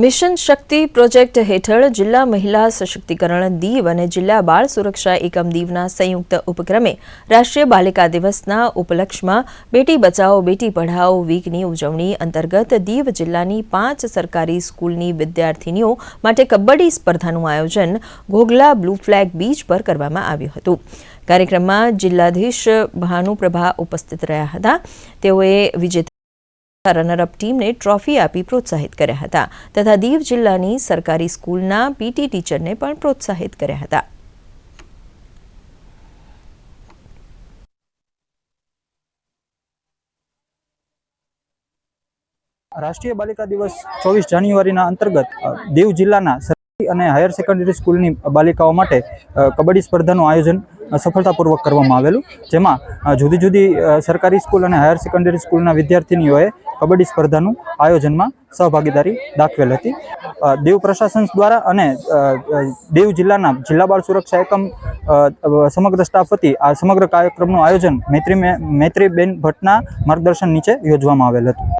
Mission શક્તિ project હેઠળ જિલ્લા મહિલા સશક્તિકરણ દીવ અને જિલ્લા બાળ સુરક્ષા એકમ દીવના સંયુક્ત ઉપક્રમે રાષ્ટ્રીય બાલિકા દિવસના ઉપલક્ષમાં બેટી બચાવો બેટી પઢાઓ વીકની ઉજવણી અંતર્ગત દીવ જિલ્લાની પાંચ સરકારી સ્કૂલની વિદ્યાર્થીનીઓ માટે કબડ્ડી સ્પર્ધાનું આયોજન ઘોઘલા બ્લુ ફ્લેગ બીચ પર કરવામાં આવ્યું હતું. કાર્યક્રમમાં જિલ્લાધીશ ભાનુપ્રભા ઉપસ્થિત રહ્યા હતા. તેઓએ વિજેતા રનરઅપ ટીમને ટ્રોફી આપી પ્રોત્સાહિત કર્યા હતા તથા દીવ જિલ્લાની સરકારી સ્કૂલના પીટી ટીચરને પણ પ્રોત્સાહિત કર્યા હતા. રાષ્ટ્રીય બાલિકા દિવસ ચોવીસ જાન્યુઆરીના અંતર્ગત દીવ જિલ્લાના સરકારી અને હાયર સેકન્ડરી સ્કૂલની બાલિકાઓ માટે કબડ્ડી સ્પર્ધાનું આયોજન સફળતાપૂર્વક કરવામાં આવેલું. જેમાં જુદી જુદી સરકારી સ્કૂલ અને હાયર સેકન્ડરી સ્કૂલના વિદ્યાર્થીનીઓએ કબડ્ડી સ્પર્ધાનું આયોજનમાં સહભાગીદારી દાખવેલ હતી. દેવ પ્રશાસન દ્વારા અને દીવ જિલ્લાના જિલ્લા બાળ સુરક્ષા એકમ સમગ્ર સ્ટાફ વતી આ સમગ્ર કાર્યક્રમનું આયોજન મૈત્રી મૈત્રીબેન ભટ્ટના માર્ગદર્શન નીચે યોજવામાં આવેલ હતું.